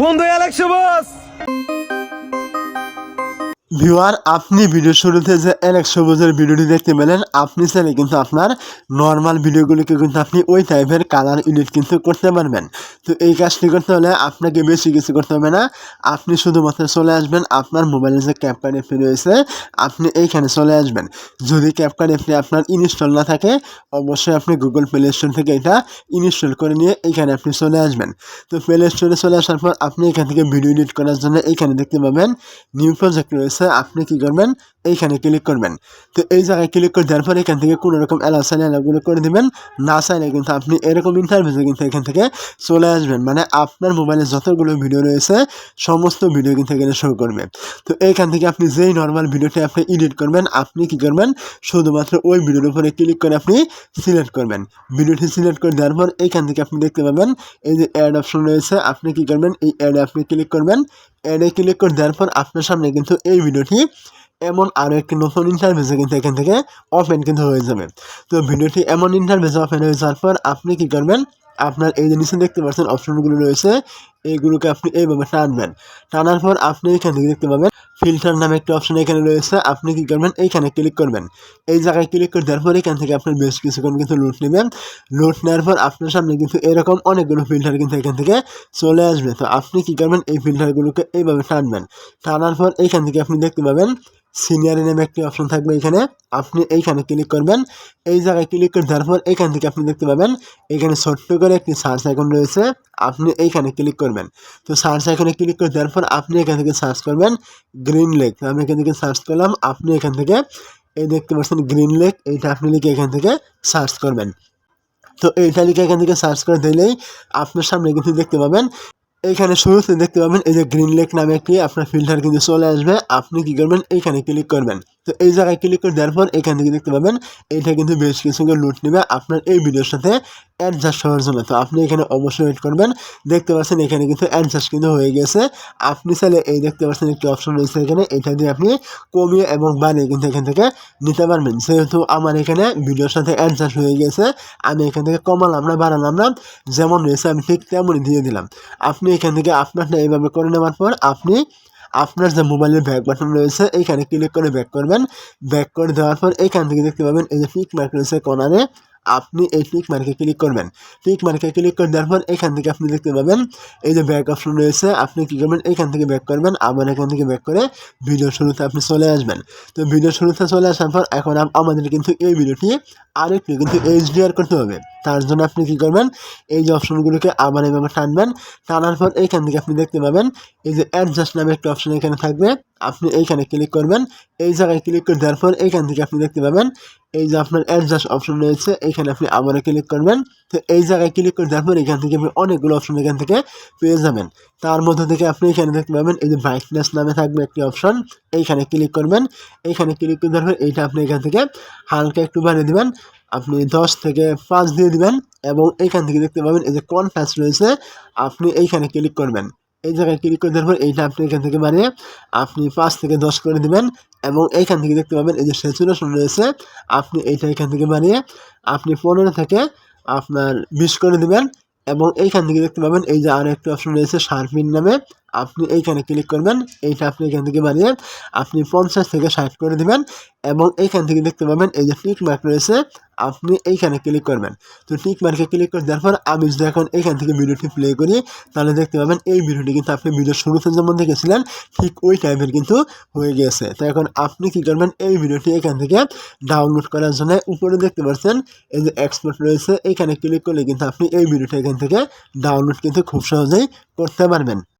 বন্ধু Alex boss viewer, আপনি video শুরুতে যে অ্যালেক্স সবুজের ভিডিওটি দেখতে পেলেন, আপনি চাইলে কিন্তু আপনার নর্মাল ভিডিওগুলিকে কিন্তু আপনি ওই টাইপের কালার এডিট কিন্তু করতে পারবেন। তো এই কাজটি করতে হলে আপনাকে বেশি কিছু করতে হবে না। আপনি শুধুমাত্র চলে আসবেন, আপনার মোবাইলে যে ক্যাপকার্ড এফটি রয়েছে, আপনি এইখানে চলে আসবেন। যদি ক্যাপকার্ড এফটি আপনার ইনস্টল না থাকে, অবশ্যই আপনি গুগল প্লে স্টোর থেকে এটা ইনস্টল করে নিয়ে এইখানে আপনি চলে আসবেন। তো প্লে স্টোরে চলে আসার পর আপনি এখান থেকে ভিডিও এডিট করার জন্য এইখানে দেখতে পাবেন নিউ প্রজেক্ট রয়েছে। আপনি কি করবেন? এইখানে ক্লিক করবেন। তো এই জায়গায় ক্লিক করে দেওয়ার পর এখান থেকে কোনো রকম অ্যালাউ চাইলে অ্যালাউগুলো করে দেবেন। না চাইলে কিন্তু আপনি এরকম ইন্টারভিউতে কিন্তু এখান থেকে চলে আসবেন। মানে আপনার মোবাইলে যতগুলো ভিডিও রয়েছে, সমস্ত ভিডিও কিন্তু এখানে শো করবে। তো এইখান থেকে আপনি যেই নর্মাল ভিডিওটি আপনি এডিট করবেন, আপনি কি করবেন? শুধুমাত্র ওই ভিডিওর উপরে ক্লিক করে আপনি সিলেক্ট করবেন। ভিডিওটি সিলেক্ট করে দেওয়ার পর এইখান থেকে আপনি দেখতে পাবেন, এই যে অ্যাড অপশন রয়েছে, আপনি কি করবেন? এই অ্যাডে আপনি ক্লিক করবেন। অ্যাডে ক্লিক করে দেওয়ার পর আপনার সামনে কিন্তু এই ভিডিওটি এমন আরও একটি নতুন ইন্টারভেসে কিন্তু এখান থেকে ওপেন কিন্তু হয়ে যাবে। তো ভিডিওটি এমন ইন্টারভেসে ওপেন হয়ে যাওয়ার পর আপনি কি করবেন? আপনার এই নিচে দেখতে পাচ্ছেন অপশনগুলো রয়েছে এইগুলোকে আপনি এইভাবে টানবেন। টানার পর আপনি এখান থেকে দেখতে পাবেন ফিল্টার নামে একটি অপশন এখানে রয়েছে, আপনি কি করবেন? এইখানে ক্লিক করবেন। এই জায়গায় ক্লিক করে দেওয়ার পর এখান থেকে আপনার বেশ কিছুক্ষণ কিন্তু লুট নেবেন। লুট নেওয়ার পর আপনার সামনে কিন্তু এরকম অনেকগুলো ফিল্টার কিন্তু এখান থেকে চলে আসবে। তো আপনি কি করবেন? এই ফিল্টারগুলোকে এইভাবে টানবেন। টানার পর এইখান থেকে আপনি দেখতে পাবেন সিনিয়র নামে একটি অপশন থাকবে এখানে। আপনি এইখানে ক্লিক করবেন। এই জায়গায় ক্লিক করে দেওয়ার পর এখান থেকে আপনি দেখতে পাবেন, এখানে ছোট্ট করে একটি সার্চ আইকন রয়েছে। আপনি এইখানে ক্লিক করবেন। তো সার্চ আইকনে ক্লিক করে দেওয়ার পর আপনি এখান থেকে সার্চ করবেন গ্রিন লেক আমি এখান থেকে সার্চ করলাম, আপনি এখান থেকে এই দেখতে পাচ্ছেন গ্রিন লেক এইটা আপনি লিখে এখান থেকে সার্চ করবেন। তো এইটা লিখে এখান থেকে সার্চ করে দিলেই আপনার সামনে কিন্তু দেখতে পাবেন এইখানে শুরুতে দেখতে পাবেন এই যে গ্রিন লেক নামে একটি, আপনার ফিল্টার কিন্তু চলে আসবে। আপনি কি করবেন? এইখানে ক্লিক করবেন। তো এই জায়গায় ক্লিক করে দেওয়ার পর এখান থেকে দেখতে পাবেন এইটা কিন্তু বেশ কিছু লুট নেবে আপনার এই ভিডিওর সাথে অ্যাডজাস্ট হওয়ার জন্য। তো আপনি এখানে অবশ্যই ওয়েট করবেন, দেখতে পাচ্ছেন এখানে কিন্তু অ্যাডজাস্ট কিন্তু হয়ে গেছে। আপনি চাইলে এই দেখতে পাচ্ছেন একটি অপশন রয়েছে এখানে, এটা দিয়ে আপনি কমিয়ে এবং বানিয়ে কিন্তু এখান থেকে নিতে পারবেন। সেহেতু আমার এখানে ভিডিওর সাথে অ্যাডজাস্ট হয়ে গেছে, আমি এখান থেকে কমালাম না বাড়ালাম না, যেমন রয়েছে আমি ঠিক তেমনই দিয়ে দিলাম। আপনি এখান থেকে আপনারটা এইভাবে করে নেওয়ার পর আপনি আপনার যে মোবাইলের ব্যাক বাটন রয়েছে এইখানে ক্লিক করে ব্যাক করবেন। ব্যাক করে দেওয়ার পর এইখান থেকে দেখতে পাবেন এই যে পিক মার্ক রয়েছে কর্নারে আপনি এই পিক মার্কে ক্লিক করবেন। পিক মার্কে ক্লিক করে দেওয়ার পর এখান থেকে আপনি দেখতে পাবেন এই যে ব্যাক অপশন রয়েছে। আপনি কী করবেন? এখান থেকে ব্যাক করবেন। আবার এখান থেকে ব্যাক করে ভিডিও শুরুতে আপনি চলে আসবেন। তো ভিডিও শুরুতে চলে আসার পর এখন আম- আমাদের কিন্তু এই ভিডিওটি আরেকটু কিন্তু এইচডিআর করতে হবে। তার জন্য আপনি কী করবেন? এই যে অপশনগুলোকে আবার এভাবে টানবেন। টানার পর এইখান থেকে আপনি দেখতে পাবেন, এই যে অ্যাডজাস্ট নামে একটা অপশন এখানে থাকবে। আপনি এইখানে ক্লিক করবেন। এই জায়গায় ক্লিক করে দেওয়ার পর এইখান থেকে আপনি দেখতে পাবেন, এই যে আপনার অ্যাডজাস্ট অপশন রয়েছে, এইখানে আপনি আবারও ক্লিক করবেন। তো এই জায়গায় ক্লিক করে পর এখান থেকে আপনি অনেকগুলো অপশন এখান থেকে পেয়ে যাবেন। তার মধ্যে থেকে আপনি এখানে দেখতে পাবেন এই যে ব্রাইটনেস নামে থাকবে একটি অপশন এইখানে ক্লিক করবেন। এইখানে ক্লিক করে পর এইটা আপনি এখান থেকে হালকা একটু বানিয়ে দেবেন। আপনি দশ থেকে পাঁচ দিয়ে দিবেন এবং এইখান থেকে দেখতে পাবেন এই যে কনফাস রয়েছে, আপনি এইখানে ক্লিক করবেন। এই জায়গায় ক্লিক করে দেওয়ার পর এইটা আপনি এখান থেকে বানিয়ে আপনি পাঁচ থেকে দশ করে দিবেন এবং এইখান থেকে দেখতে পাবেন এই যে স্যাচুরেশন রয়েছে, আপনি এইটা এখান থেকে বানিয়ে আপনি পনেরো থেকে আপনার মিস করে দেবেন এবং এইখান থেকে দেখতে পাবেন এই যে আরেকটি অপশন রয়েছে শার্পিন নামে। আপনি এইখানে ক্লিক করবেন। এইটা আপনি এখান থেকে বানিয়ে আপনি পঞ্চাশ থেকে ষাট করে দিবেন এবং এইখান থেকে দেখতে পাবেন এই যে টিক মার্ক রয়েছে, আপনি এইখানে ক্লিক করবেন। তো টিক মার্কে ক্লিক করে দেওয়ার পর আমি যদি এখন এইখান থেকে ভিডিওটি প্লে করি, তাহলে দেখতে পাবেন এই ভিডিওটি কিন্তু আপনি ভিডিও শুরুতে যেমন দেখেছিলেন, ঠিক ওই টাইপের কিন্তু হয়ে গেছে। তো এখন আপনি কি করবেন, এই ভিডিওটি এখান থেকে ডাউনলোড করার জন্য উপরে দেখতে পাচ্ছেন, এই যে এক্সপোর্ট রয়েছে, এইখানে ক্লিক করলে কিন্তু আপনি এই ভিডিওটি এখান থেকে ডাউনলোড কিন্তু খুব সহজেই করতে পারবেন।